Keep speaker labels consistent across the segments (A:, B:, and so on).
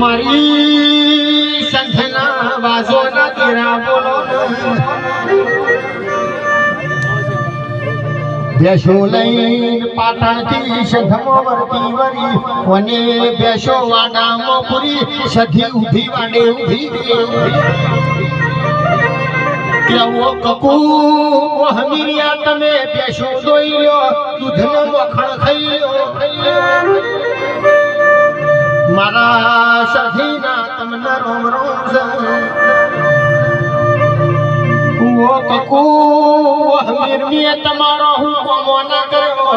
A: મારી સંખના વાજો ના તેરા બોલો. બેસો લઈન પાટણથી શંખમો વર્તી વરી, વને બેસો વાડામાં પૂરી સધી ઊભી વાડે ઊભી કેવો કકુ હમીરિયા તમે બેસો દોઈ લ્યો દૂધનો મખણ ખાઈ લ્યો મારા સખીના તમને રોમ રોમ કકુ હમીર તમારો હું કોમો ના કર્યો.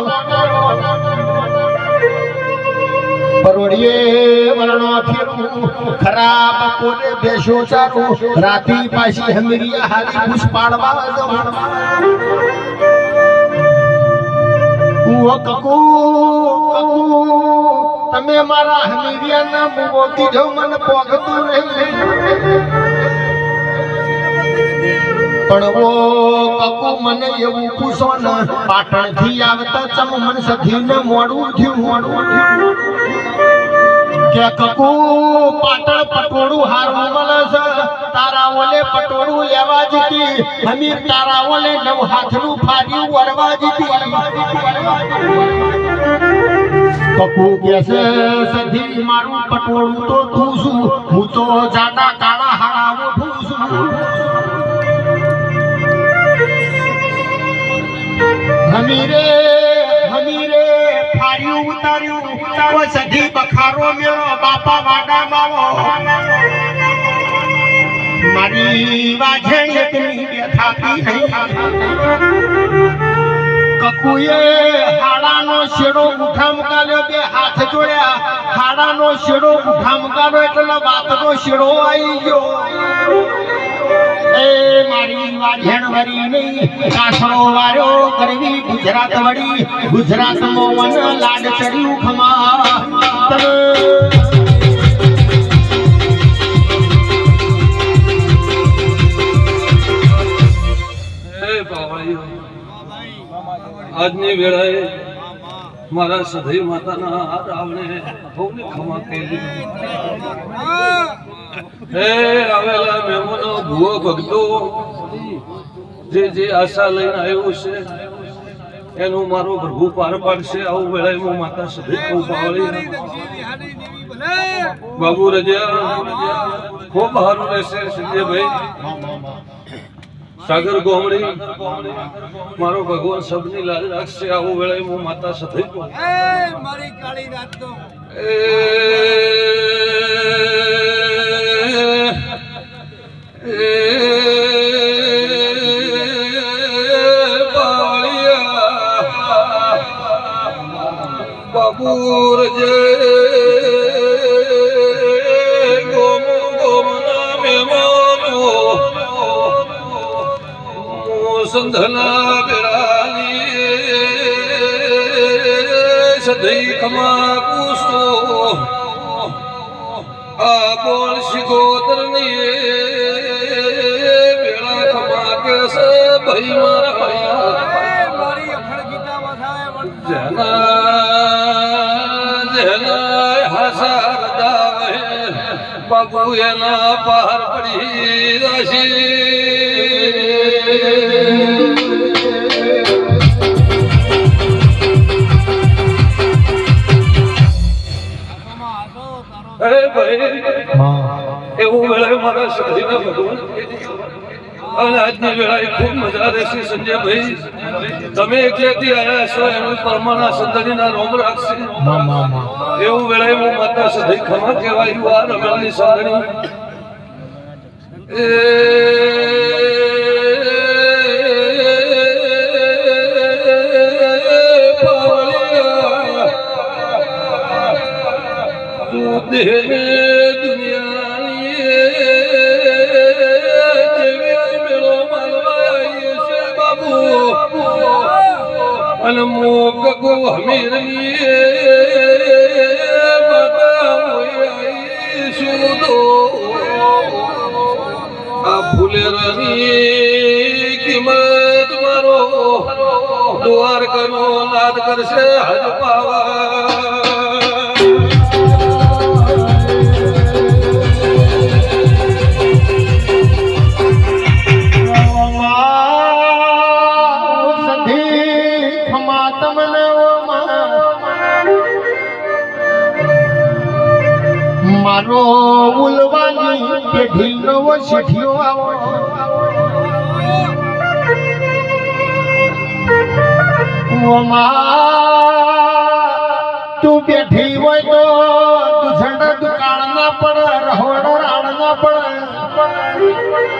A: પરોડીએ વરણો ફેરું ખરાબ કોને બેસો ચારું? રાતી પાછી હમરી હારી ખુશ પાડવા ઓ કકુ તમે મારા હમીરિયાના મોતી જો મન પોગતું નહીં. પણ ઓ કકુ, મને એવું પૂછો ન પાટણથી આવતા ચમ મન સધીને મોડું થયું મોડું થયું. કે કકુ પાટણ પટોળું હારું મળે છે તારા પટોળું લેવા જતી. હમીર તારા હાથનું ફાડ્યું વરવા જતી. કકુ કે છે, સધી મારું પટોળું તો તું છું હું તો જાડા કાળા હાડા ઉઠું છું હમીરે હમીરે ફાર્યું ઉતાર્યું. ઓ સધી બખારો મેળો, બાપા વાડા માવો મારી બેઠાતી નહીં. કકુએ હાડાનો શેડો ઉઠા મુકાલ્યો બે હાથ જોડ્યા. હાડાનો શેડો ઉઠા મુકાલ્યો એટલે બાપનો શેડો આવી ગયો. વાર્યો કરવી ગુજરાત વળી. ગુજરાત મોવન લાડ ચડ્યું
B: આજની વેળાએ મારા સધઈ માતાના હાથ આવને બહુને ખમા કરી. હે આવેલા મહેમાનો ભૂવો ભક્તો જે જે આશા લઈને આવ્યો છે, એનું મારો પ્રભુ પાર પાડશે. આવું વેળાએ હું માતા સધઈ કહું પાવળી બાબુ રજા ખૂબ સારું રહેશે સંજયભાઈ સાગર ગોમડી મારો ભગવાન સબની લાજ રાખશે આવું વેળે હું માતા સાથે
C: મારી કાળી રાત તો
B: બાબુર જે સંધના બેડાની સદૈ ખમા પૂછો. આ બોલ શિગોતરની બેડા ખમા કે ભાઈ મારા ભાઈ. જેના જેના દાવે બાબુ એના પાર પડી જશે અરે ભાઈ એવું વેળાએ મારા સદીના ભગવાન અને આજની વેળાએ ખૂબ મજા રહેશે સંજયભાઈ. તમે એકલેથી આવ્યા છો એનું પરમાના સંદડીના રોમ રાખશે. એવું વેળાએ હું માતા સદઈ ખમા કહેવાયું આ રમેલની સંદડી એ દેહને દુનિયાની મેળો માલવા આવીએ છે બાબુ અને મોક ગો તો આ ફૂલેરાની કિંમત મારો દ્વારકાનો નાદ કરશે, હજ પાવા.
A: મારો ઉલવાની પેઢી નવો શેઠિયો આવો. તું બેઠી હોય તો